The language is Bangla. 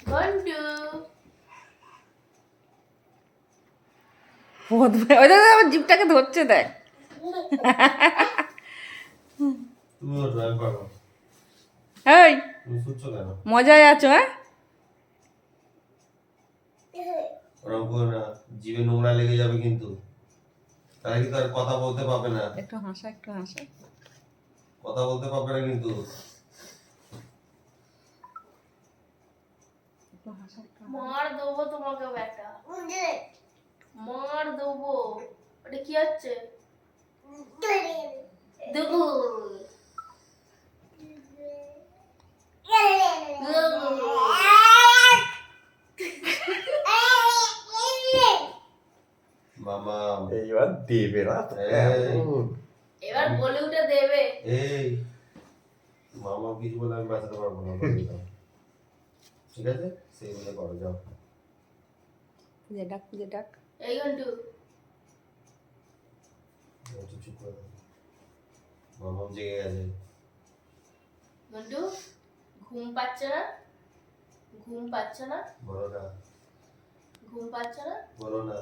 ঘন্টু ওই দাদা জিপটাকে ধরছে দেখ। মজায় আছো হ্যাঁ? জীবে নোংরা লেগে যাবে কিন্তু। তারা কিন্তু আর কথা বলতে পাবে না? একটু হাসা একটু হাসা। কথা বলতে পারবে না কিন্তু। মার দেবো তোমাকে বেটা। মার দেবো। ওটা কি হচ্ছে? দেবো মামা। এইবার দেবে না তো। এবার বলে উঠে দেবে। এই। মামা কিছু বলে আমি বাঁচাতে পারব না। ঠিক আছে? সেই বলে করো যাও। খুঁজে ডাক খুঁজে ডাক। এই ঘন্টু। একটু চুপ করে দাও মামা জেগে গেছে। ঘন্টু ঘুম পাচ্ছে না? ঘুম পাচ্ছে না? বলো না। ঘুম পাচ্ছে না? বলো না।